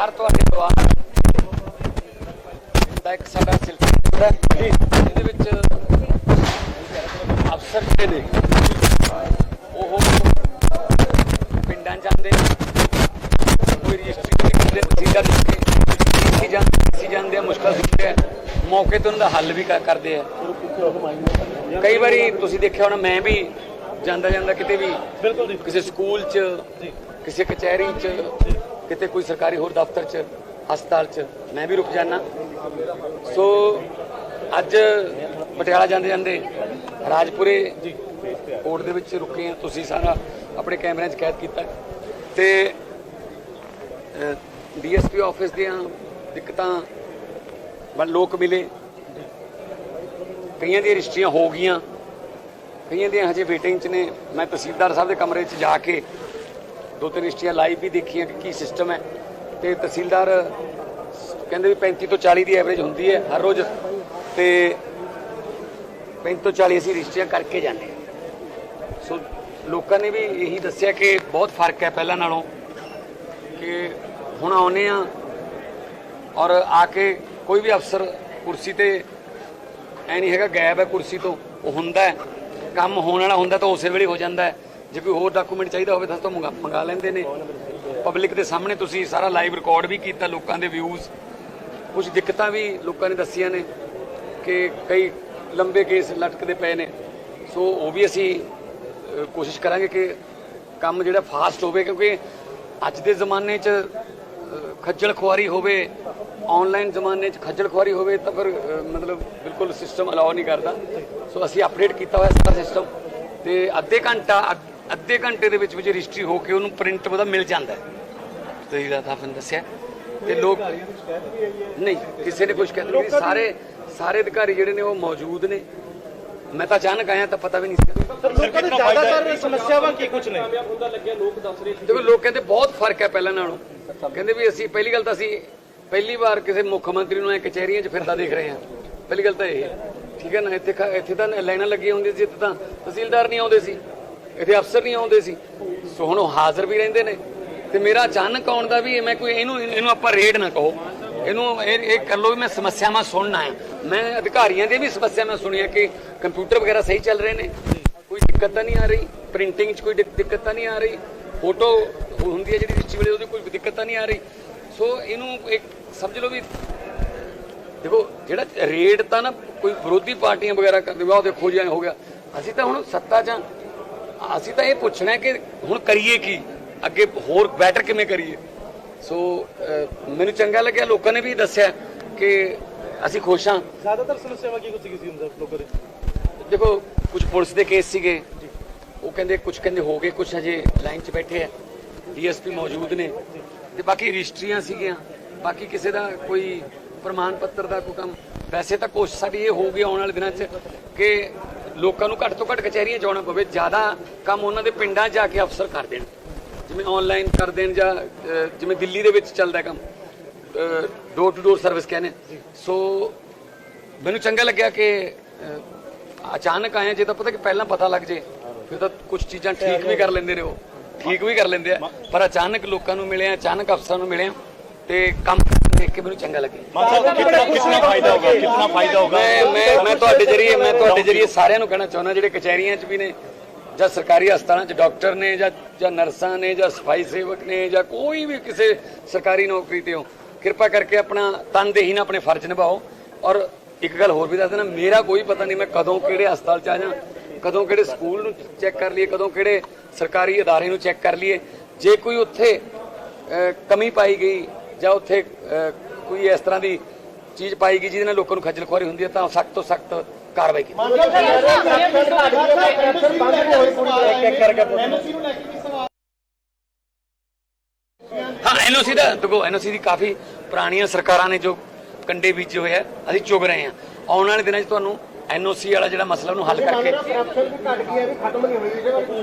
ਸਰਕਾਰ ਤੁਹਾਡੇ ਦੁਆਰਾ ਦਾ ਇੱਕ ਸਾਡਾ ਸਿਲਸਿਲਾ ਹੈ। ਇਹਦੇ ਵਿੱਚ ਅਫਸਰ ਜਿਹੜੇ ਨੇ ਉਹ ਪਿੰਡਾਂ ਜਾਂਦੇ ਕੋਈ ਰਜਿਸਟਰੀ ਕਰਦੇ ਤਹਿਸੀਲਦਾਰ ਕੀ ਜਾਂਦੇ ਸੀ ਜਾਂਦੇ ਆ, ਮੁਸ਼ਕਲ ਸੁਣਦੇ ਆ। ਮੌਕੇ ਤੇ ਉਹਨਾਂ ਦਾ ਹੱਲ ਵੀ ਕਰ- ਕਰਦੇ ਆ। ਕਈ ਵਾਰੀ ਤੁਸੀਂ ਦੇਖਿਆ ਹੋਣਾ ਮੈਂ ਵੀ ਜਾਂਦਾ ਜਾਂਦਾ ਕਿਤੇ ਵੀ ਬਿਲਕੁਲ ਜੀ। ਕਿਸੇ ਸਕੂਲ 'ਚ ਕਿਸੇ ਕਚਹਿਰੀ 'ਚ ਕਿਤੇ ਕੋਈ ਸਰਕਾਰੀ ਹੋਰ ਦਫ਼ਤਰ 'ਚ, ਹਸਪਤਾਲ 'ਚ, ਮੈਂ ਵੀ ਰੁਕ ਜਾਣਾ ਸੋ ਅੱਜ ਪਟਿਆਲਾ ਜਾਂਦੇ ਜਾਂਦੇ ਰਾਜਪੁਰੇ ਕੋਰਟ ਦੇ ਵਿੱਚ ਰੁਕੇ ਆ ਤੁਸੀਂ ਸਾਰਾ ਆਪਣੇ ਕੈਮਰਿਆਂ 'ਚ ਕੈਦ ਕੀਤਾ। ਤੇ ਡੀਐਸਪੀ ਆਫਿਸ ਦੀਆਂ ਦਿੱਕਤਾਂ ਵੱਲ ਲੋਕ ਮਿਲੇ। ਕਈਆਂ ਦੀਆਂ ਰਜਿਸਟਰੀਆਂ ਹੋ ਗਈਆਂ। ਕਈਆਂ ਦੀਆਂ ਹਜੇ ਵੇਟਿੰਗ 'ਚ ਨੇ। ਮੈਂ ਤਹਿਸੀਲਦਾਰ ਸਾਹਿਬ ਦੇ ਕਮਰੇ 'ਚ ਜਾ ਕੇ ਦੋ ਤਿੰਨ ਰਜਿਸਟਰੀਆਂ ਲਾਈਵ ਵੀ ਦੇਖੀਆਂ ਕਿ ਕੀ ਸਿਸਟਮ ਹੈ। ਤੇ ਤਹਿਸੀਲਦਾਰ ਕਹਿੰਦੇ ਵੀ 35 ਤੋਂ 40 ਦੀ ਐਵਰੇਜ ਹੁੰਦੀ ਹੈ ਹਰ ਰੋਜ਼। ਤੇ 35 ਤੋਂ 40 ਅਸੀਂ ਰਜਿਸਟਰੀਆਂ ਕਰਕੇ ਜਾਂਦੇ ਹਾਂ। ਸੋ ਲੋਕਾਂ ਨੇ ਵੀ ਇਹੀ ਦੱਸਿਆ ਕਿ ਬਹੁਤ ਫ਼ਰਕ ਹੈ ਪਹਿਲਾਂ ਨਾਲੋਂ ਕਿ ਹੁਣ ਆਉਨੇ ਆ ਔਰ ਆ ਕੇ ਕੋਈ ਵੀ ਅਫਸਰ ਕੁਰਸੀ ਤੇ ਐ ਨਹੀਂ ਹੈਗਾ, ਗਾਇਬ ਹੈ ਕੁਰਸੀ ਤੋਂ, ਉਹ ਹੁੰਦਾ ਹੈ। ਕੰਮ ਹੋਣ ਵਾਲਾ ਹੁੰਦਾ ਤਾਂ ਉਸੇ ਵੇਲੇ ਹੋ ਜਾਂਦਾ ਹੈ। ਜੇ ਕੋਈ ਹੋਰ ਡਾਕੂਮੈਂਟ ਚਾਹੀਦਾ ਹੋਵੇ ਤਾਂ ਤੋਂ ਮੰਗਾ ਮੰਗਾ ਲੈਂਦੇ ਨੇ। ਪਬਲਿਕ ਦੇ ਸਾਹਮਣੇ ਤੁਸੀਂ ਸਾਰਾ ਲਾਈਵ ਰਿਕਾਰਡ ਵੀ ਕੀਤਾ, ਲੋਕਾਂ ਦੇ ਵਿਊਜ਼ ਕੁਝ ਦਿੱਕਤਾਂ ਵੀ ਲੋਕਾਂ ਨੇ ਦੱਸੀਆਂ ਨੇ ਕਿ ਕਈ ਲੰਬੇ ਕੇਸ ਲਟਕਦੇ ਪਏ ਨੇ। ਸੋ ਉਹ ਵੀ ਅਸੀਂ ਕੋਸ਼ਿਸ਼ ਕਰਾਂਗੇ ਕਿ ਕੰਮ ਜਿਹੜਾ ਫਾਸਟ ਹੋਵੇ, ਕਿਉਂਕਿ ਅੱਜ ਦੇ ਜ਼ਮਾਨੇ 'ਚ ਖੱਜਲ ਖੁਆਰੀ ਹੋਵੇ ਆਨਲਾਈਨ ਜ਼ਮਾਨੇ 'ਚ ਖੱਜਲ ਖੁਆਰੀ ਹੋਵੇ ਤਾਂ ਫਿਰ ਮਤਲਬ ਬਿਲਕੁਲ ਸਿਸਟਮ ਅਲਾਉ ਨਹੀਂ ਕਰਦਾ। ਸੋ ਅਸੀਂ ਅਪਡੇਟ ਕੀਤਾ ਹੋਇਆ ਸਾਰਾ ਸਿਸਟਮ ਤੇ ਅੱਧੇ ਘੰਟਾ ਅੱਧ- ਘੰਟੇ ਦੇ ਵਿੱਚ ਵਿੱਚ ਰਜਿਸਟਰੀ ਹੋ ਕੇ ਉਹਨੂੰ ਪ੍ਰਿੰਟ ਉਹਦਾ ਮਿਲ ਜਾਂਦਾ ਹੈ। ਤੁਸੀਂ ਦਾ ਤਾਂ ਤੁਹਾਨੂੰ ਦੱਸਿਆ। ਤੇ ਲੋਕ ਨਹੀਂ ਕਿਸੇ ਨੇ ਕੁਝ ਕਹਿੰਦੇ ਨਹੀਂ ਸਾਰੇ ਸਾਰੇ ਅਧਿਕਾਰੀ ਜਿਹੜੇ ਨੇ ਉਹ ਮੌਜੂਦ ਨੇ। ਮੈਂ ਤਾਂ ਅਚਾਨਕ ਆਇਆ ਤਾਂ ਪਤਾ ਵੀ ਨਹੀਂ ਸੀ। ਲੋਕਾਂ ਦੇ ਜ਼ਿਆਦਾਤਰ ਸਮੱਸਿਆਵਾਂ ਕੀ ਕੁਝ ਨੇ? ਦੇਖੋ ਲੋਕ ਕਹਿੰਦੇ ਬਹੁਤ ਫ਼ਰਕ ਹੈ ਪਹਿਲਾਂ ਨਾਲੋਂ। ਕਹਿੰਦੇ ਵੀ ਅਸੀਂ ਪਹਿਲੀ ਗੱਲ ਤਾਂ ਅਸੀਂ ਪਹਿਲੀ ਵਾਰ ਕਿਸੇ ਮੁੱਖ ਮੰਤਰੀ ਨੂੰ ਐ ਕਚਹਿਰੀਆਂ 'ਚ ਫਿਰਦਾ ਦੇਖ ਰਹੇ ਹਾਂ। ਪਹਿਲੀ ਗੱਲ ਤਾਂ ਇਹ ਹੈ। ਠੀਕ ਹੈ ਨਾ? ਇੱਥੇ ਇੱਥੇ ਤਾਂ ਲਾਈਨਾਂ ਲੱਗੀਆਂ ਹੁੰਦੀਆਂ ਸੀ ਇੱਥੇ ਤਾਂ ਤਹਿਸੀਲਦਾਰ ਨਹੀਂ ਆਉਂਦੇ ਸੀ। ਇੱਥੇ ਅਫਸਰ ਨਹੀਂ ਆਉਂਦੇ ਸੀ। ਸੋ ਹੁਣ ਉਹ ਹਾਜ਼ਰ ਵੀ ਰਹਿੰਦੇ ਨੇ। ਤੇ ਮੇਰਾ ਅਚਾਨਕ ਆਉਣ ਦਾ ਵੀ ਮੈਂ ਕੋਈ ਇਹਨੂੰ ਇਹਨੂੰ ਆਪਾਂ ਰੇਡ ਨਾ ਕਹੋ। ਇਹਨੂੰ ਇਹ ਇਹ ਕਰ ਲਓ ਵੀ ਮੈਂ ਸਮੱਸਿਆਵਾਂ ਸੁਣਨਾ ਹੈ ਮੈਂ ਅਧਿਕਾਰੀਆਂ ਦੀਆਂ ਵੀ ਸਮੱਸਿਆਵਾਂ ਸੁਣੀਆਂ ਕਿ ਕੰਪਿਊਟਰ ਵਗੈਰਾ ਸਹੀ ਚੱਲ ਰਹੇ ਨੇ। ਕੋਈ ਦਿੱਕਤ ਤਾਂ ਨਹੀਂ ਆ ਰਹੀ। ਪ੍ਰਿੰਟਿੰਗ 'ਚ ਕੋਈ ਦਿੱਕ- ਦਿੱਕਤ ਤਾਂ ਨਹੀਂ ਆ ਰਹੀ। ਫੋਟੋ ਹੁੰਦੀ ਹੈ ਜਿਹੜੀ ਰਿਚੀ ਵੇਲੇ, ਉਹਦੀ ਕੋਈ ਦਿੱਕਤ ਤਾਂ ਨਹੀਂ ਆ ਰਹੀ। ਸੋ ਇਹਨੂੰ ਇੱਕ ਸਮਝ ਲਓ ਵੀ ਦੇਖੋ, ਜਿਹੜਾ ਰੇਡ ਤਾਂ ਨਾ ਕੋਈ ਵਿਰੋਧੀ ਪਾਰਟੀਆਂ ਵਗੈਰਾ ਕਰਦੇ, ਵਾ ਉਹ ਦੇਖੋ ਜੀ, ਐਂ ਹੋ ਗਿਆ। ਅਸੀਂ ਤਾਂ ਹੁਣ ਸੱਤਾ 'ਚ ਅਸੀਂ ਤਾਂ ਇਹ ਪੁੱਛਣਾ ਹੈ ਕਿ ਹੁਣ ਕਰੀਏ ਕੀ? ਅੱਗੇ ਹੋਰ ਬੈਟਰ ਕਿਵੇਂ ਕਰੀਏ? ਸੋ ਮੈਨੂੰ ਚੰਗਾ ਲੱਗਿਆ ਲੋਕਾਂ ਨੇ ਵੀ ਦੱਸਿਆ ਕਿ ਅਸੀਂ ਖੁਸ਼ ਹਾਂ। ਜ਼ਿਆਦਾਤਰ ਸਮੱਸਿਆਵਾਂ ਕੀ ਕੁਝ ਸੀ ਹੁੰਦਾ ਲੋਕਾਂ ਦੇ? ਦੇਖੋ ਕੁਝ ਪੁਲਿਸ ਦੇ ਕੇਸ ਸੀਗੇ। ਉਹ ਕਹਿੰਦੇ ਕੁਝ ਕਹਿੰਦੇ ਹੋ ਗਏ ਕੁਝ ਹਜੇ ਲਾਈਨ 'ਚ ਬੈਠੇ ਆ। ਡੀਐਸਪੀ ਮੌਜੂਦ ਨੇ। ਤੇ ਬਾਕੀ ਰਜਿਸਟਰੀਆਂ ਸੀਗੀਆਂ। ਬਾਕੀ ਕਿਸੇ ਦਾ ਕੋਈ ਪ੍ਰਮਾਣ ਪੱਤਰ ਦਾ ਕੋਈ ਕੰਮ। ਵੈਸੇ ਤਾਂ ਕੋਸ਼ਿਸ਼ ਸਾਡੀ ਇਹ ਹੋਊਗੀ ਆਉਣ ਵਾਲੇ ਦਿਨਾਂ 'ਚ ਕਿ ਲੋਕਾਂ ਨੂੰ ਘੱਟ ਤੋਂ ਘੱਟ ਕਚਹਿਰੀਆਂ ਜਾਣਾ ਪਵੇ, ਜ਼ਿਆਦਾ ਕੰਮ ਉਹਨਾਂ ਦੇ ਪਿੰਡਾਂ 'ਚ ਜਾ ਕੇ ਅਫਸਰ ਕਰ ਦੇਣ। ਜਿਵੇਂ ਆਨਲਾਈਨ ਕਰ ਦੇਣ ਜਾਂ ਜਿਵੇਂ ਦਿੱਲੀ ਦੇ ਵਿੱਚ ਚੱਲਦਾ ਕੰਮ ਡੋਰ ਟੂ ਡੋਰ ਸਰਵਿਸ ਕਹਿੰਦੇ ਸੋ ਮੈਨੂੰ ਚੰਗਾ ਲੱਗਿਆ ਕਿ ਅਚਾਨਕ ਆਏ ਜੇ ਤਾਂ ਪਤਾ ਕਿ ਪਹਿਲਾਂ ਪਤਾ ਲੱਗ ਜੇ, ਫਿਰ ਤਾਂ ਕੁਝ ਚੀਜ਼ਾਂ ਠੀਕ ਵੀ ਕਰ ਲੈਂਦੇ ਨੇ ਉਹ, ਠੀਕ ਵੀ ਕਰ ਲੈਂਦੇ ਆ। ਪਰ ਅਚਾਨਕ ਲੋਕਾਂ ਨੂੰ ਮਿਲੇ ਅਚਾਨਕ ਅਫਸਰਾਂ ਨੂੰ ਮਿਲੇ ਤੇ ਕੰਮ ਦੇਖ ਕੇ ਮੈਨੂੰ ਚੰਗਾ ਲੱਗੇ। ਕਿੰਨਾ ਫਾਇਦਾ ਹੋਗਾ ਕਿੰਨਾ ਫਾਇਦਾ ਹੋਗਾ ਮੈਂ ਮੈਂ ਮੈਂ ਤੁਹਾਡੇ ਜਰੀਏ ਮੈਂ ਤੁਹਾਡੇ ਜਰੀਏ ਸਾਰਿਆਂ ਨੂੰ ਕਹਿਣਾ ਚਾਹੁੰਦਾ ਜਿਹੜੇ ਕਚਹਿਰੀਆਂ 'ਚ ਵੀ ਨੇ ਜਾਂ ਸਰਕਾਰੀ ਹਸਪਤਾਲਾਂ 'ਚ ਡਾਕਟਰ ਨੇ ਜਾਂ ਜਾਂ ਨਰਸਾਂ ਨੇ ਜਾਂ ਸਫ਼ਾਈ ਸੇਵਕ ਨੇ ਜਾਂ ਕੋਈ ਵੀ ਕਿਸੇ ਸਰਕਾਰੀ ਨੌਕਰੀ ਤੇ ਹੋ ਕਿਰਪਾ ਕਰਕੇ ਆਪਣਾ ਤਨਦੇਹੀ ਨਾਲ ਆਪਣੇ ਫਰਜ਼ ਨਿਭਾਓ। ਔਰ ਇੱਕ ਗੱਲ ਹੋਰ ਵੀ ਦੱਸ ਦੇਣਾ ਮੇਰਾ ਕੋਈ ਪਤਾ ਨਹੀਂ ਮੈਂ ਕਦੋਂ ਕਿਹੜੇ ਹਸਪਤਾਲ 'ਚ ਆ ਜਾਂ ਕਦੋਂ ਕਿਹੜੇ ਸਕੂਲ ਨੂੰ ਚੈੱਕ ਕਰ ਲਈਏ ਕਦੋਂ ਕਿਹੜੇ ਸਰਕਾਰੀ ਅਦਾਰੇ ਨੂੰ ਚੈੱਕ ਕਰ ਲਈਏ। ਜੇ ਕੋਈ ਉੱਥੇ ਕਮੀ ਪਾਈ ਗਈ ਜਾਂ ਉੱਥੇ ਅਹ, ਕੋਈ ਇਸ ਤਰ੍ਹਾਂ ਦੀ ਚੀਜ਼ ਪਾਈ ਗਈ ਜਿਹਦੇ ਨਾਲ ਲੋਕਾਂ ਨੂੰ ਖੱਜਲ ਖੁਆਰੀ ਹੁੰਦੀ ਹੈ ਤਾਂ ਸਖਤ ਤੋਂ ਸਖਤ ਕਾਰਵਾਈ ਕੀਤੀ ਹਾਂ ਐਨਓਸੀ ਦਾ ਦੇਖੋ ਐਨਓਸੀ ਦੀ ਕਾਫੀ ਪੁਰਾਣੀਆਂ ਸਰਕਾਰਾਂ ਨੇ ਜੋ ਕੰਡੇ ਬੀਜੇ ਹੋਏ ਆ ਅਸੀਂ ਚੁਗ ਰਹੇ ਆ ਆਉਣ ਵਾਲੇ ਦਿਨਾਂ 'ਚ ਤੁਹਾਨੂੰ ਐਨਓਸੀ ਵਾਲਾ ਜਿਹੜਾ ਮਸਲਾ ਉਹਨੂੰ ਹੱਲ ਕਰਕੇ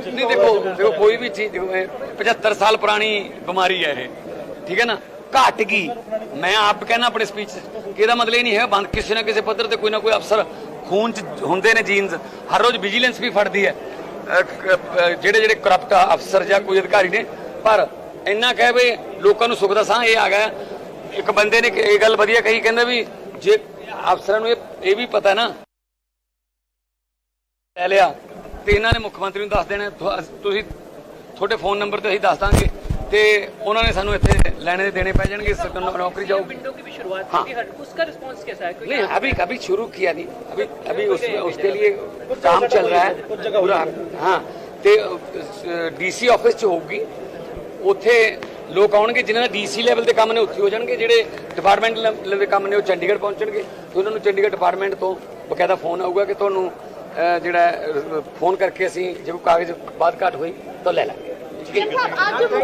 ਨਹੀਂ ਦੇਖੋ ਦੇਖੋ ਕੋਈ ਵੀ ਚੀਜ਼ ਦੇਖੋ ਇਹ 75 ਸਾਲ ਪੁਰਾਣੀ ਬਿਮਾਰੀ ਹੈ ਇਹ। ਠੀਕ ਹੈ ਨਾ? ਘਟ ਗਈ। ਮੈਂ ਆਪ ਕਹਿੰਦਾ ਆਪਣੇ ਸਪੀਚ ਕਿ ਇਹਦਾ ਮਤਲਬ ਇਹ ਨਹੀਂ ਹੈ, ਬੰਦ ਕਿਸੇ ਨਾ ਕਿਸੇ ਪੱਧਰ ਤੇ ਕੋਈ ਨਾ ਕੋਈ ਅਫਸਰ ਖੂਨ ਚ ਹੁੰਦੇ ਨੇ ਜੀਨਸ ਹਰ ਰੋਜ਼ ਵਿਜੀਲੈਂਸ ਵੀ ਫੜਦੀ ਹੈ। ਜਿਹੜੇ ਜਿਹੜੇ ਕਰਪਟ ਅਫਸਰ ਜਾਂ ਕੋਈ ਅਧਿਕਾਰੀ ਨੇ, ਪਰ ਇੰਨਾ ਕਹਿ ਵੀ ਲੋਕਾਂ ਨੂੰ ਸੁੱਖ ਦਾ ਸਾਹ ਇਹ ਆ ਗਿਆ। ਇੱਕ ਬੰਦੇ ਨੇ ਇਹ ਗੱਲ ਵਧੀਆ ਕਹੀ, ਕਹਿੰਦਾ ਵੀ ਜੇ ਅਫਸਰਾਂ ਨੂੰ ਇਹ ਇਹ ਵੀ ਪਤਾ ਨਾ, ਲੈ ਲਿਆ, ਤੇ ਇਹਨਾਂ ਨੇ ਮੁੱਖ ਮੰਤਰੀ ਨੂੰ ਦੱਸ ਦੇਣਾ। ਤੁਸੀਂ, ਤੁਹਾਡੇ ਫੋਨ ਨੰਬਰ ਤੇ ਅਸੀਂ ਦੱਸ ਦਾਂਗੇ। ਤੇ ਉਹਨਾਂ ਨੇ ਸਾਨੂੰ ਇੱਥੇ ਲੈਣੇ ਦੇ देने ਪੈ ਜਾਣਗੇ ਸਰਕਾਰ ਨੂੰ ਨੌਕਰੀ जाओगी विंडो की भी शुरुआत हाँ। की थी हर उसका रिस्पांस कैसा है कोई नहीं अभी अभी शुरू किया नहीं अभी अभी उसमें उसके लिए काम चल रहा है पूरा हाँ ਤੇ ਡੀਸੀ ਆਫਿਸ ਚ ਹੋਊਗੀ ਉੱਥੇ ਲੋਕ ਆਉਣਗੇ ਜਿਨ੍ਹਾਂ ਦਾ ਡੀਸੀ ਲੈਵਲ ਦੇ ਕੰਮ ਨੇ ਉੱਥੇ ਹੋ ਜਾਣਗੇ ਜਿਹੜੇ ਡਿਪਾਰਟਮੈਂਟ ਲੈਵਲ ਦੇ ਕੰਮ ਨੇ ਉਹ ਚੰਡੀਗੜ੍ਹ ਪਹੁੰਚਣਗੇ ਤੇ ਉਹਨਾਂ ਨੂੰ ਚੰਡੀਗੜ੍ਹ ਡਿਪਾਰਟਮੈਂਟ ਤੋਂ ਬਕਾਇਦਾ ਫੋਨ ਆਊਗਾ ਕਿ ਤੁਹਾਨੂੰ ਅਹ, ਜਿਹੜਾ ਫੋਨ ਕਰਕੇ ਅਸੀਂ ਜੇ ਕੋਈ ਕਾਗਜ਼ ਬਾਤ ਘਾਟ ਹੋਈ ਤਾਂ ਲੈ ਲਾਂਗੇ ਸਾਹਿਬ ਅੱਜ